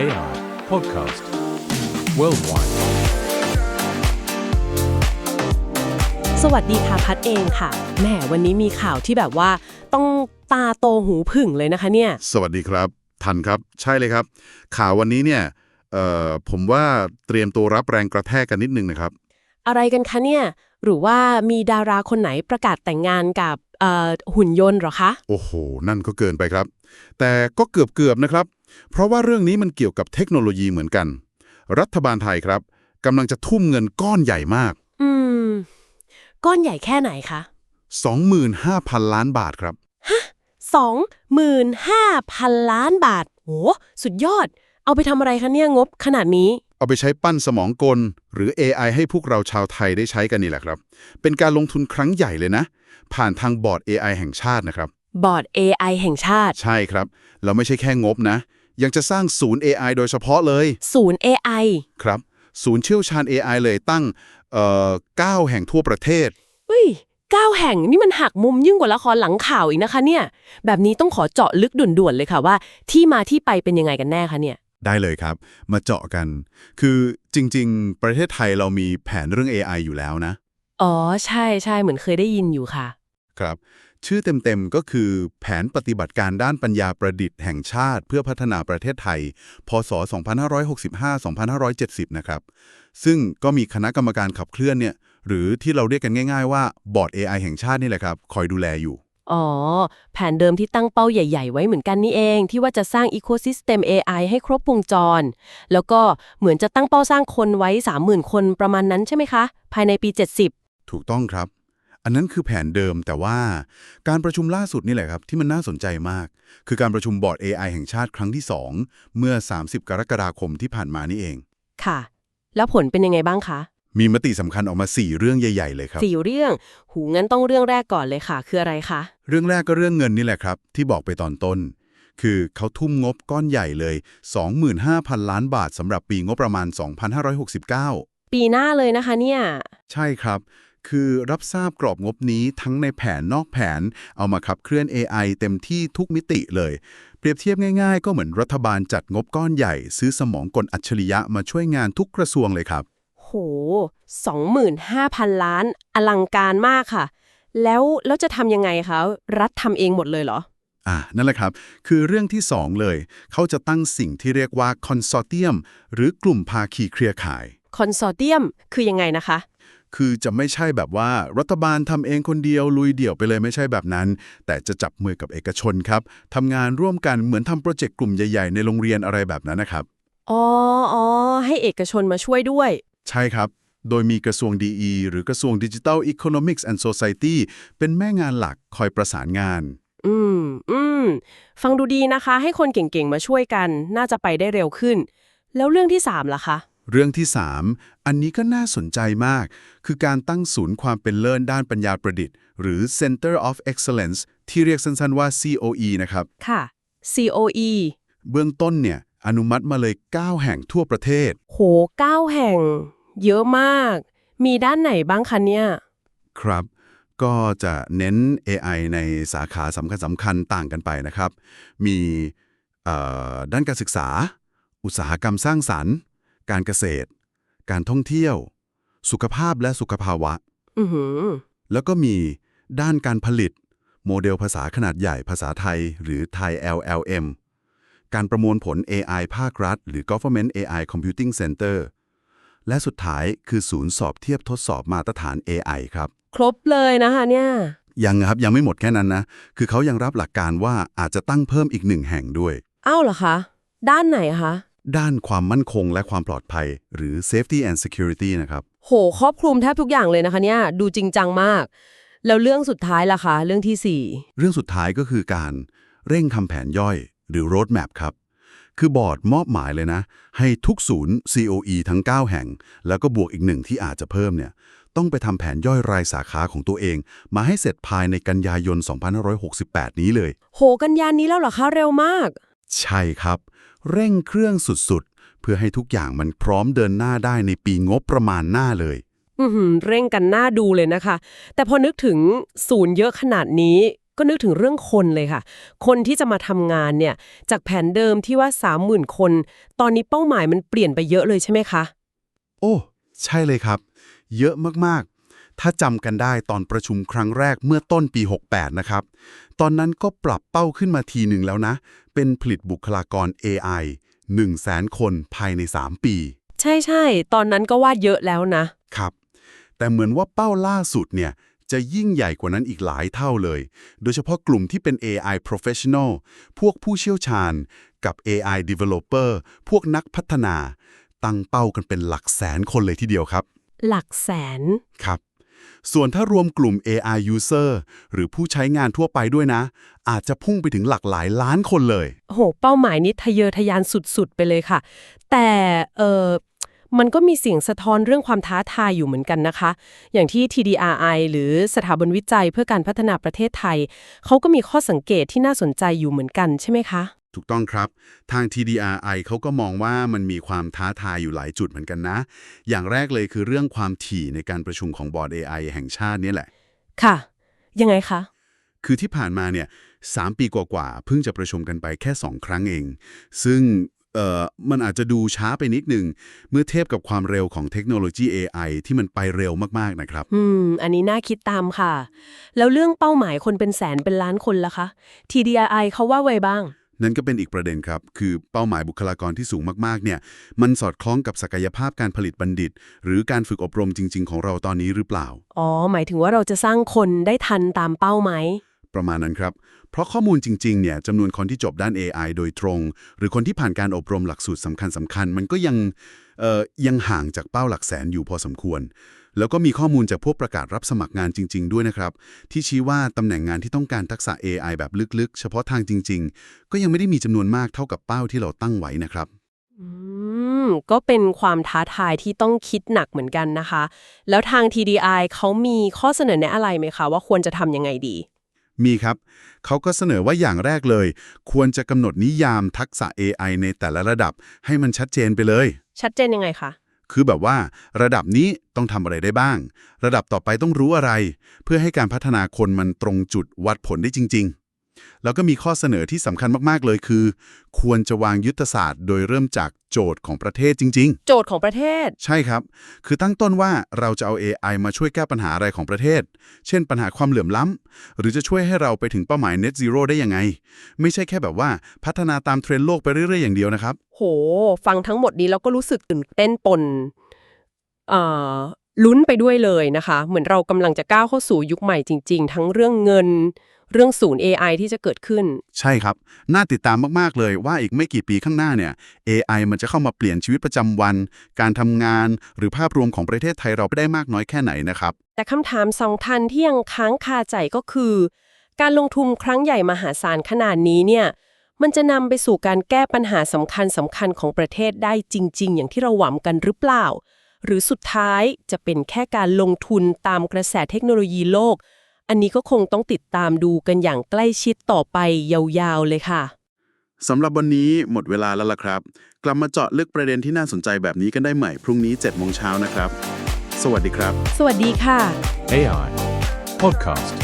AI Podcast Worldwide สวัสดีค่ะพัดเองค่ะ แหมวันนี้มีข่าวที่แบบว่าต้องตาโตหูผึ่งเลยนะคะเนี่ย สวัสดีครับ ทันครับ ใช่เลยครับ ข่าววันนี้เนี่ยเอ่อผมว่าเตรียมตัวรับแรงกระแทกกันนิดนึงนะครับ อะไรกันคะเนี่ย หรือว่ามีดาราคนไหนประกาศแต่งงานกับเอ่อหุ่นยนต์เหรอคะ โอ้โห นั่นก็เกินไปครับ แต่ก็เกือบๆนะครับ เพราะว่าเรื่องนี้มันเกี่ยวกับเทคโนโลยีเหมือนกัน รัฐบาลไทยครับกำลังจะทุ่มเงินก้อนใหญ่มาก อืม ก้อนใหญ่แค่ไหนคะ 25,000 ล้านบาทครับ25,000 ล้านบาทโหสุดยอด เอาไปทำอะไรคะเนี่ยงบขนาดนี้ เอาไปใช้ปั้นสมองกล หรือ AI ให้พวกเราชาวไทยได้ใช้กันนี่แหละครับ เป็นการลงทุนครั้งใหญ่เลยนะ ผ่านทางบอร์ด AI แห่งชาตินะครับ บอร์ด AI แห่งชาติ ใช่ครับ เราไม่ใช่แค่งบนะ ยังจะสร้างศูนย์ AI โดยเฉพาะเลย ศูนย์ AI ครับ ศูนย์เชี่ยวชาญ AI เลยตั้งเอ่อ9แห่งทั่วประเทศเฮ้ยเก้าแห่งนี่มันหักมุมยิ่งกว่าละครหลังข่าวอีกนะคะเนี่ย แบบนี้ต้องขอเจาะลึกด่วนๆเลยค่ะว่า ที่มาที่ไปเป็นยังไงกันแน่คะเนี่ย ได้เลยครับ มาเจาะกัน คือจริง ๆ ประเทศไทยเรามีแผนเรื่อง AI อยู่แล้วนะ อ๋อ ใช่ใช่เหมือนเคยได้ยินอยู่ค่ะ ครับ ชื่อเต็มๆก็คือ แผนปฏิบัติการด้านปัญญาประดิษฐ์แห่งชาติ เพื่อพัฒนาประเทศไทย พศ 2565-2570 นะครับ ซึ่งก็มีคณะกรรมการขับเคลื่อนเนี่ย หรือที่เราเรียกกันง่าย ๆ ว่าบอร์ด AI แห่งชาตินี่แหละครับ คอยดูแลอยู่ อ๋อ แผนเดิมที่ตั้งเป้าใหญ่ๆ ไว้เหมือนกันนี่เอง ที่ว่าจะสร้าง Ecosystem AI ให้ครบวงจร แล้วก็เหมือนจะตั้งเป้าสร้างคนไว้ 30,000 คนประมาณนั้นใช่ไหมคะ ภายในปี 70 ถูกต้องครับ อันนั้นคือแผนเดิมแต่ว่าการประชุมล่าสุดนี่แหละครับที่มันน่าสนใจมาก คือการประชุมบอร์ด AI แห่งชาติครั้งที่ 2 เมื่อ 30 กรกฎาคมที่ผ่านมานี่เอง ค่ะ แล้วผลเป็นยังไงบ้างคะ มีมติสำคัญออกมา 4 เรื่องใหญ่ ๆ เลยครับสี่เรื่อง หูงั้นต้องเรื่องแรกก่อนเลยค่ะ คืออะไรคะ เรื่องแรกก็เรื่องเงินนี่แหละครับ ที่บอกไปตอนต้น คือเขาทุ่มงบก้อนใหญ่เลย 25,000 ล้านบาทสำหรับปีงบประมาณ 2569 ปีหน้าเลยนะคะเนี่ย ใช่ครับ คือรับทราบกรอบงบนี้ทั้งในแผนนอกแผน เอามาขับเคลื่อน AI เต็มที่ทุกมิติเลย เปรียบเทียบง่ายๆ ก็เหมือนรัฐบาลจัดงบก้อนใหญ่ ซื้อสมองกลอัจฉริยะมาช่วยงานทุกกระทรวงเลยครับ โห 25,000 ล้าน อลังการมากค่ะ แล้วแล้วจะทำยังไงคะ รัฐทำเองหมดเลยเหรออ่านั่นแหละครับ คือเรื่องที่ 2 เลย เขาจะตั้งสิ่งที่เรียกว่าคอนซอร์เตียม หรือกลุ่มภาคีเครือข่าย คอนซอร์เตียม คือยังไงนะคะ คือจะไม่ใช่แบบว่ารัฐบาลทำเองคนเดียวลุยเดี่ยวไปเลยไม่ใช่แบบนั้น แต่จะจับมือกับเอกชนครับทำงานร่วมกันเหมือนทำโปรเจกต์กลุ่มใหญ่ๆ ในโรงเรียนอะไรแบบนั้นนะครับ อ๋ออ๋อให้เอกชนมาช่วยด้วย ใช่ครับ โดยมีกระทรวงดีหรือกระทรวง Digital Economics and Society เป็นแม่งานหลักคอยประสานงาน อืม อืม ฟังดูดีนะคะ ให้คนเก่งๆ มาช่วยกัน น่าจะไปได้เร็วขึ้น แล้วเรื่องที่ 3ล่ะคะ เรื่องที่ 3 อันนี้ก็น่าสนใจมาก คือการตั้งศูนย์ความเป็นเลิศด้านปัญญาประดิษฐ์ หรือ Center of Excellence ที่เรียกสั้นๆว่า COE นะครับ ค่ะ COE เบื้องต้นเนี่ย อนุมัติมาเลย 9 แห่งทั่วประเทศ โหเก้าแห่ง เยอะมาก มีด้านไหนบ้างคะเนี่ย ครับ ก็จะเน้น AI ในสาขาสำคัญสำคัญต่างกันไปนะครับ มีเอ่อด้านการศึกษา อุตสาหกรรมสร้างสรรค์ การเกษตร การท่องเที่ยว สุขภาพและสุขภาวะอือหือแล้วก็มีด้านการผลิต โมเดลภาษาขนาดใหญ่ภาษาไทย หรือไทย LLM การประมวลผล AI ภาครัฐ หรือ Government AI Computing Center และสุดท้ายคือศูนย์สอบเทียบทดสอบมาตรฐาน AI ครับ ครบเลยนะคะเนี่ย ยังครับ ยังไม่หมดแค่นั้นนะ คือเขายังรับหลักการว่าอาจจะตั้งเพิ่มอีกหนึ่งแห่งด้วย อ้าวเหรอคะ ด้านไหนคะ ด้านความมั่นคงและความปลอดภัย หรือ safety and security นะครับ โห ครอบคลุมแทบทุกอย่างเลยนะคะเนี่ย ดูจริงจังมาก แล้วเรื่องสุดท้ายล่ะคะ เรื่องที่สี่เรื่องสุดท้ายก็คือการเร่งทำแผนย่อย หรือ road map ครับ คือบอร์ดมอบหมายเลยนะ ให้ทุกศูนย์ COE ทั้ง 9 แห่ง แล้วก็บวกอีกหนึ่งที่อาจจะเพิ่มเนี่ย ต้องไปทำแผนย่อยรายสาขาของตัวเอง มาให้เสร็จภายในกันยายน 2568 นี้เลย โห กันยานนี้แล้วเหรอคะ เร็วมาก ใช่ครับ เร่งเครื่องสุดๆ เพื่อให้ทุกอย่างมันพร้อมเดินหน้าได้ในปีงบประมาณหน้าเลย อือหือเร่งกันหน้าดูเลยนะคะ แต่พอนึกถึงศูนย์เยอะขนาดนี้ ก็นึกถึงเรื่องคนเลยค่ะ คนที่จะมาทำงานเนี่ย จากแผนเดิมที่ว่า 30,000 คน ตอนนี้เป้าหมายมันเปลี่ยนไปเยอะเลยใช่ไหมคะ โอ้ ใช่เลยครับ เยอะมากๆถ้าจำกันได้ตอนประชุมครั้งแรกเมื่อต้นปี 68 นะครับ ตอนนั้นก็ปรับเป้าขึ้นมาทีหนึ่งแล้วนะ เป็นผลิตบุคลากร AI 1 0 0 0 0 0 คนภายใน 3 ปี ใช่ใช่ ตอนนั้นก็ว่าเยอะแล้วนะ ครับ แต่เหมือนว่าเป้าล่าสุดเนี่ยจะยิ่งใหญ่กว่านั้นอีกหลายเท่าเลย โดยเฉพาะกลุ่มที่เป็น AI professional พวกผู้เชี่ยวชาญ กับ AI developer พวกนักพัฒนา ตั้งเป้ากันเป็นหลักแสนคนเลยทีเดียวครับ หลักแสน ครับ ส่วนถ้ารวมกลุ่ม AI user หรือผู้ใช้งานทั่วไปด้วยนะ อาจจะพุ่งไปถึงหลักหลายล้านคนเลยโอ้โห เป้าหมายนี้ทะเยอทะยานสุดๆ ไปเลยค่ะ แต่เออมันก็มีเสียงสะท้อนเรื่องความท้าทายอยู่เหมือนกันนะคะ อย่างที่ TDRI หรือสถาบันวิจัยเพื่อการพัฒนาประเทศไทย เขาก็มีข้อสังเกตที่น่าสนใจอยู่เหมือนกันใช่ไหมคะ ถูกต้องครับ ทาง TDRI เขาก็มองว่ามันมีความท้าทายอยู่หลายจุดเหมือนกันนะ อย่างแรกเลยคือเรื่องความถี่ในการประชุมของบอร์ด AI แห่งชาติเนี่ยแหละ ค่ะ ยังไงคะ คือที่ผ่านมาเนี่ยสามปีกว่าๆ เพิ่งจะประชุมกันไปแค่ 2 ครั้งเอง ซึ่งเอ่อมันอาจจะดูช้าไปนิดหนึ่งเมื่อเทียบกับความเร็วของเทคโนโลยี AI ที่มันไปเร็วมาก ๆ นะครับ อืม อันนี้น่าคิดตามค่ะ แล้วเรื่องเป้าหมายคนเป็นแสนเป็นล้านคนล่ะคะ TDRI เขาว่าไว้บ้าง นั่นก็เป็นอีกประเด็นครับ คือเป้าหมายบุคลากรที่สูงมากๆเนี่ยมันสอดคล้องกับศักยภาพการผลิตบัณฑิต หรือการฝึกอบรมจริง ๆ ของเราตอนนี้หรือเปล่า อ๋อ หมายถึงว่าเราจะสร้างคนได้ทันตามเป้าไหม ประมาณนั้นครับ เพราะข้อมูลจริงๆเนี่ยจำนวนคนที่จบด้าน AI โดยตรง หรือคนที่ผ่านการอบรมหลักสูตรสำคัญสำคัญมันก็ยังเอ่อยังห่างจากเป้าหลักแสนอยู่พอสมควร แล้วก็มีข้อมูลจากพวกประกาศรับสมัครงานจริง ๆ ด้วยนะครับ ที่ชี้ว่าตำแหน่งงานที่ต้องการทักษะ AI แบบลึกๆ เฉพาะทางจริง ๆ ก็ยังไม่ได้มีจำนวนมากเท่ากับเป้าที่เราตั้งไว้นะครับอืมก็เป็นความท้าทายที่ต้องคิดหนักเหมือนกันนะคะ แล้วทาง TDI เขามีข้อเสนอแนะอะไรไหมคะ ว่าควรจะทำยังไงดี มีครับ เขาก็เสนอว่าอย่างแรกเลย ควรจะกำหนดนิยามทักษะ AI ในแต่ละระดับ ให้มันชัดเจนไปเลย ชัดเจนยังไงคะ คือแบบว่า ระดับนี้ต้องทำอะไรได้บ้าง ระดับต่อไปต้องรู้อะไร เพื่อให้การพัฒนาคนมันตรงจุดวัดผลได้จริง ๆ แล้วก็มีข้อเสนอที่สำคัญมากๆเลยคือ ควรจะวางยุทธศาสตร์โดยเริ่มจากโจทย์ของประเทศจริง โจทย์ของประเทศ ๆ ใช่ครับ คือตั้งต้นว่าเราจะเอา AI มาช่วยแก้ปัญหาอะไรของประเทศ เช่นปัญหาความเหลื่อมล้ำ หรือจะช่วยให้เราไปถึงเป้าหมาย Net Zero ได้ยังไง ไม่ใช่แค่แบบว่าพัฒนาตามเทรนด์โลกไปเรื่อย ๆ อย่างเดียวนะครับ โห ฟังทั้งหมดนี้แล้วก็รู้สึกตื่นเต้นปนเอ่อลุ้นไปด้วยเลยนะคะ เหมือนเรากำลังจะก้าวเข้าสู่ยุคใหม่จริง ๆ ทั้งเรื่องเงิน เรื่องศูนย์ AI ที่จะเกิดขึ้น ใช่ครับ น่าติดตามมาก ๆ เลยว่าอีกไม่กี่ปีข้างหน้าเนี่ย AI มันจะเข้ามาเปลี่ยนชีวิตประจำวัน การทำงาน หรือภาพรวมของประเทศไทยเราไปได้มากน้อยแค่ไหนนะครับ แต่คำถามสองทันที่ยังค้างคาใจก็คือ การลงทุนครั้งใหญ่มหาศาลขนาดนี้เนี่ย มันจะนำไปสู่การแก้ปัญหาสำคัญสำคัญของประเทศได้จริง ๆ อย่างที่เราหวังกันหรือเปล่า หรือสุดท้ายจะเป็นแค่การลงทุนตามกระแสเทคโนโลยีโลก อันนี้ก็คงต้องติดตามดูกันอย่างใกล้ชิดต่อไปยาวๆเลยค่ะสำหรับวันนี้หมดเวลาแล้วล่ะครับ กลับมาเจาะลึกประเด็นที่น่าสนใจแบบนี้กันได้ใหม่พรุ่งนี้7โมงเช้านะครับ สวัสดีครับ สวัสดีค่ะ AI Podcast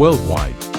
Worldwide